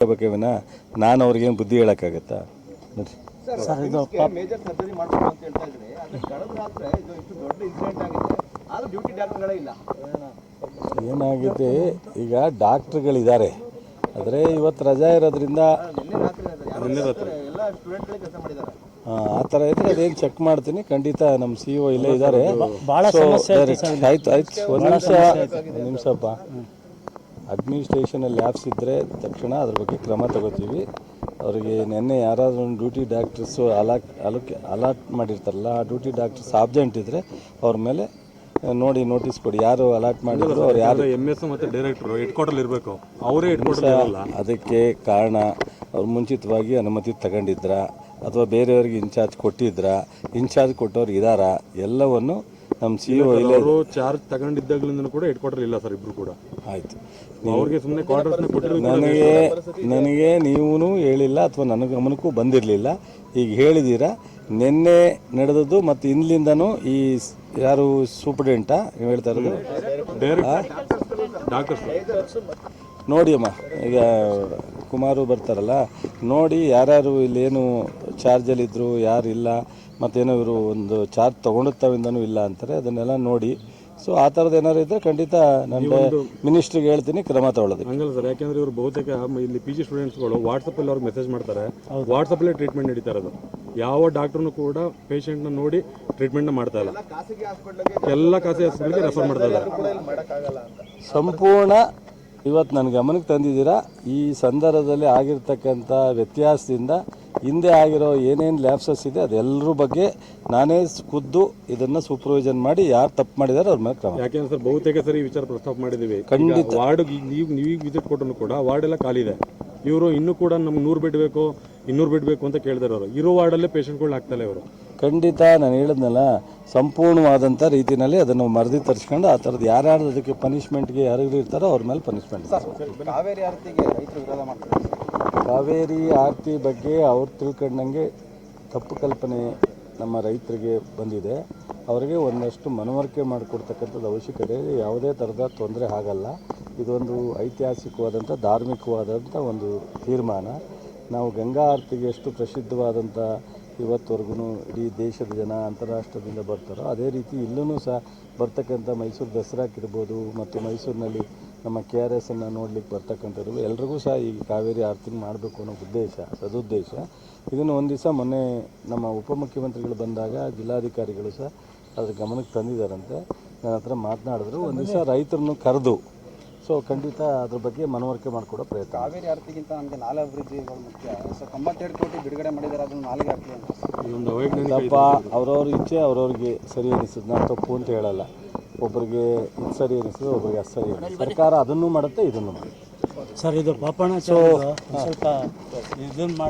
ಬೇಕೇ ವಿನ ನಾನು ಅವ್ರಿಗೇನು ಬುದ್ಧಿ ಹೇಳೋಕ್ಕಾಗತ್ತಾ? ಸರ್ ಇದು ಮೇಜರ್ ಸರ್ಜರಿ ಮಾಡಬೇಕು ಅಂತ ಹೇಳ್ತಾ ಇದ್ರೆ. ಆದ್ರೆ ಕಳೆದ ರಾತ್ರಿ ಇದು ಇಷ್ಟು ದೊಡ್ಡ ಇನ್ಸಿಡೆಂಟ್ ಆಗಿದೆ. ಆದ್ರೂ ಡ್ಯೂಟಿ ಡಾಕ್ಟರ್ಗಳೇ ಇಲ್ಲ. ಏನಾಗಿದೆ? ಈಗ ಡಾಕ್ಟ್ರುಗಳಿದ್ದಾರೆ. ಆದರೆ ಇವತ್ತು ರಜಾ ಇರೋದ್ರಿಂದ ಎಲ್ಲ ಸ್ಟೂಡೆಂಟ್ಗಳೇ ಕೆಲಸ ಮಾಡಿದ್ದಾರೆ. ಆ, ಆ ಥರ ಇದ್ರೆ ಅದೇನು ಚೆಕ್ ಮಾಡ್ತೀನಿ. ಖಂಡಿತ ನಮ್ಮ ಸಿ ಒ ಇಲ್ಲೇ ಇದ್ದಾರೆ. ಆಯ್ತು ಆಯ್ತು. ಒಂದು ನಿಮಿಷ ನಿಮಿಷಪ್ಪ ಅಡ್ಮಿನಿಸ್ಟ್ರೇಷನಲ್ಲಿ ಲ್ಯಾಬ್ಸ್ ಇದ್ದರೆ ತಕ್ಷಣ ಅದ್ರ ಬಗ್ಗೆ ಕ್ರಮ ತಗೋತೀವಿ. ಅವರಿಗೆ ನಿನ್ನೆ ಯಾರಾದರೂ ಒಂದು ಡ್ಯೂಟಿ ಡಾಕ್ಟರ್ಸು ಅಲಾಟ್ ಅಲೋಕೆ ಅಲಾಟ್ ಮಾಡಿರ್ತಾರಲ್ಲ ಆ ಡ್ಯೂಟಿ ಡಾಕ್ಟರ್ಸ್ ಆಬ್ಜೆಂಟ್ ಇದ್ದರೆ ಅವ್ರ ಮೇಲೆ ನೋಡಿ ನೋಟಿಸ್ ಕೊಡಿ. ಯಾರು ಅಲಾಟ್ ಮಾಡಿದ್ರು ಅವ್ರು ಯಾರು ಎಂ ಎಸ್ ಮತ್ತು ಡೈರೆಕ್ಟರ್ ಹೆಡ್ ಕ್ವಾರ್ಟರ್ ಇರಬೇಕು. ಅವರೇ ಹೆಡ್ ಕ್ವಾರ್ಟರ್ ಇರಲ್ಲ. ಅದಕ್ಕೆ ಕಾರಣ ಅವ್ರು ಮುಂಚಿತವಾಗಿ ಅನುಮತಿ ತಗೊಂಡಿದ್ರ? ಅಥವಾ ಬೇರೆಯವ್ರಿಗೆ ಇನ್ಚಾರ್ಜ್ ಕೊಟ್ಟಿದ್ರ? ಇನ್ಚಾರ್ಜ್ ಕೊಟ್ಟವ್ರು ಇದಾರ? ಎಲ್ಲವನ್ನು ನಮ್ಮ ಸಿ ಒ ಇಲ್ಲೇ ಅವರು ಚಾರ್ಜ್ ತಗೊಂಡಿದ್ದಾಗಲಿಂದ ಕೂಡ ಹೆಡ್ ಕ್ವಾರ್ಟರ್ ಇಲ್ಲ ಸರ್ ಇಬ್ರು ಕೂಡ. ಆಯಿತು. ಅವ್ರಿಗೆ ಸುಮ್ಮನೆ ಕ್ವಾರ್ಟರ್ಸ್ನ ಕೊಟ್ಟಿರೋದು ನನಗೆ ನನಗೆ ನೀವೂ ಹೇಳಿಲ್ಲ ಅಥವಾ ನನ್ನ ಗಮನಕ್ಕೂ ಬಂದಿರಲಿಲ್ಲ. ಈಗ ಹೇಳಿದ್ದೀರಾ ನಿನ್ನೆ ನಡೆದದ್ದು ಮತ್ತು ಇಂದ್ಲಿಂದನೂ ಈ ಸ್- ಯಾರು ಸೂಪ್ರಿಡೆಂಟಾ ನೀವು ಹೇಳ್ತಾ ಇರೋದು? ಡಾಕ್ಟರ್ಸ್. ನೋಡಿ ಅಮ್ಮ ಈಗ ಕುಮಾರು ಬರ್ತಾರಲ್ಲ ನೋಡಿ ಯಾರ್ಯಾರು ಇಲ್ಲೇನು ಚಾರ್ಜಲ್ಲಿದ್ದರು ಯಾರಿಲ್ಲ ಇಲ್ಲ ಮತ್ತೇನೋ ಇವರು ಒಂದು ಚಾರ್ಜ್ ತಗೊಂಡಿರ್ತಾವಿಂದನೂ ಇಲ್ಲ ಅಂತಾರೆ ಅದನ್ನೆಲ್ಲ ನೋಡಿ. ಸೊ ಆ ಥರದ್ದು ಏನಾದ್ರು ಇದ್ದರೆ ಖಂಡಿತ ನಾನು ಮಿನಿಸ್ಟ್ರಿಗೆ ಹೇಳ್ತೀನಿ ಕ್ರಮ ತಗೊಳ್ಳೋದು ಹಂಗಲ್ಲ ಸರ್ ಯಾಕೆಂದ್ರೆ ಇವರು ಬಹುತೇಕ ಇಲ್ಲಿ ಪಿ ಜಿ ಸ್ಟೂಡೆಂಟ್ಸ್ಗಳು ವಾಟ್ಸಪ್ಪಲ್ಲಿ ಅವ್ರಿಗೆ ಮೆಸೇಜ್ ಮಾಡ್ತಾರೆ. ವಾಟ್ಸಪ್ಪಲ್ಲೇ ಟ್ರೀಟ್ಮೆಂಟ್ ನಡೀತಾ ಇರೋದು. ಯಾವ ಡಾಕ್ಟರ್ನು ಕೂಡ ಪೇಷಂಟ್ನ ನೋಡಿ ಟ್ರೀಟ್ಮೆಂಟ್ನ ಮಾಡ್ತಾ ಇಲ್ಲ. ಎಲ್ಲ ಖಾಸಗಿ ಹಾಸ್ಪಿಟಲ್ಗೆ ರೆಫರ್ ಮಾಡ್ತಾ ಇದ್ದಾರೆ ಸಂಪೂರ್ಣ ಇವತ್ತು ನನ್ನ ಗಮನಕ್ಕೆ ತಂದಿದ್ದೀರಾ. ಈ ಸಂದರ್ಭದಲ್ಲಿ ಆಗಿರ್ತಕ್ಕಂಥ ವ್ಯತ್ಯಾಸದಿಂದ ಹಿಂದೆ ಆಗಿರೋ ಏನೇನು ಲ್ಯಾಪ್ಸಸ್ ಇದೆ ಅದೆಲ್ಲರ ಬಗ್ಗೆ ನಾನೇ ಖುದ್ದು ಇದನ್ನು ಸೂಪರ್ವೈಸನ್ ಮಾಡಿ ಯಾರು ತಪ್ಪು ಮಾಡಿದ್ದಾರೆ ಅವ್ರ ಮೇಲೆ ಕ್ರಮ. ಯಾಕೆಂದ್ರೆ ಸರ್ ಬಹುತೇಕ ಸರಿ ಈ ವಿಚಾರ ಪ್ರಸ್ತಾಪ ಮಾಡಿದ್ದೀವಿ ಖಂಡಿತ. ವಾರ್ಡ್ ನೀವು ನೀವು ವಿಸಿಟ್ ಕೊಟ್ಟರು ಕೂಡ ವಾರ್ಡ್ ಎಲ್ಲ ಖಾಲಿ ಇದೆ. ಇವರು ಇನ್ನೂ ಕೂಡ ನಮ್ಗೆ ನೂರು ಬೆಡ್ ಬೇಕು ಇನ್ನೂರು ಬೆಡ್ ಬೇಕು ಅಂತ ಕೇಳಿದಾರೆ ಅವರು ಇರೋ ವಾರ್ಡಲ್ಲೇ ಪೇಷಂಟ್ಗಳು ಹಾಕ್ತಾರೆ ಇವರು. ಖಂಡಿತ ನಾನು ಹೇಳಿದ್ನಲ್ಲ ಸಂಪೂರ್ಣವಾದಂಥ ರೀತಿಯಲ್ಲಿ ಅದನ್ನು ಮರದಿ ತರಿಸ್ಕೊಂಡು ಆ ಥರದ್ದು ಯಾರ್ಯಾರು ಅದಕ್ಕೆ ಪನಿಷ್ಮೆಂಟ್ಗೆ ಯಾರಿಗೂ ಇರ್ತಾರೋ ಅವ್ರ ಮೇಲೆ ಪನಿಷ್ಮೆಂಟ್ ಕಾವೇರಿ ಆರತಿಗೆ ರೈತರು ವಿರೋಧ ಮಾಡ್ತಾರೆ. ಕಾವೇರಿ ಆರತಿ ಬಗ್ಗೆ ಅವ್ರು ತಿಳ್ಕೊಂಡಂಗೆ ತಪ್ಪು ಕಲ್ಪನೆ ನಮ್ಮ ರೈತರಿಗೆ ಬಂದಿದೆ. ಅವರಿಗೆ ಒಂದಷ್ಟು ಮನವರಿಕೆ ಮಾಡಿಕೊಡ್ತಕ್ಕಂಥದ್ದು ಅವಶ್ಯಕತೆ ಇದೆ. ಯಾವುದೇ ಥರದ ತೊಂದರೆ ಆಗಲ್ಲ. ಇದೊಂದು ಐತಿಹಾಸಿಕವಾದಂಥ ಧಾರ್ಮಿಕವಾದಂಥ ಒಂದು ತೀರ್ಮಾನ. ನಾವು ಗಂಗಾ ಆರತಿಗೆ ಎಷ್ಟು ಪ್ರಸಿದ್ಧವಾದಂಥ ಇವತ್ತವರೆಗೂ ಇಡೀ ದೇಶದ ಜನ ಅಂತಾರಾಷ್ಟ್ರದಿಂದ ಬರ್ತಾರೋ, ಅದೇ ರೀತಿ ಇಲ್ಲೂ ಸಹ ಬರ್ತಕ್ಕಂಥ ಮೈಸೂರು ದಸರಾಕ್ಕಿರ್ಬೋದು ಮತ್ತು ಮೈಸೂರಿನಲ್ಲಿ ನಮ್ಮ ಕೆ ಆರ್ ಎಸ್ ಅನ್ನು ನೋಡ್ಲಿಕ್ಕೆ ಬರ್ತಕ್ಕಂಥವ್ರು ಎಲ್ರಿಗೂ ಸಹ ಈ ಕಾವೇರಿ ಆರತಿ ಮಾಡಬೇಕು ಅನ್ನೋ ಉದ್ದೇಶ, ಸದುದ್ದೇಶ. ಇದನ್ನು ಒಂದು ದಿವಸ ಮೊನ್ನೆ ನಮ್ಮ ಉಪಮುಖ್ಯಮಂತ್ರಿಗಳು ಬಂದಾಗ ಜಿಲ್ಲಾಧಿಕಾರಿಗಳು ಸಹ ಅದ್ರ ಗಮನಕ್ಕೆ ತಂದಿದ್ದಾರಂತೆ. ನನ್ನ ಹತ್ರ ಮಾತನಾಡಿದ್ರು, ಒಂದು ದಿವಸ ರೈತರನ್ನು ಕರೆದು ಸೊ ಖಂಡಿತ ಅದ್ರ ಬಗ್ಗೆ ಮನವರಿಕೆ ಮಾಡಿಕೊಡೋ ಪ್ರಯತ್ನ. ಕಾವೇರಿ ಆರತಿಗಿಂತ ನಮಗೆ ನಾಲೆ ಅಭಿವೃದ್ಧಿ ಮುಖ್ಯ. ಸೊ ತೊಂಬತ್ತೆರಡು ಕೋಟಿ ಬಿಡುಗಡೆ ಮಾಡಿದ್ದಾರೆ ಅದನ್ನು ನಾಲ್ಗೆ ಹಾಕಲಿ ಅಂತ. ತಪ್ಪ ಅವ್ರವ್ರ ಇಚ್ಛೆ ಅವ್ರವ್ರಿಗೆ ಸರಿ ಅನಿಸುತ್ತೆ. ನಾನು ತಪ್ಪು ಅಂತ ಹೇಳಲ್ಲ. ಒಬ್ಬರಿಗೆ ಇದು ಸರಿ ಅನಿಸ್ತದೆ ಒಬ್ಬರಿಗೆ ಅದು ಸರಿ ಅನಿಸ್ತದೆ ಸರ್ಕಾರ ಅದನ್ನು ಮಾಡುತ್ತೆ ಇದನ್ನು ಮಾಡುತ್ತೆ. ಸರ್ ಇದು ಪಾಪಣಾಚಾರ್ಯ ಸ್ವಲ್ಪ ಇದನ್ನು ಮಾಡಿ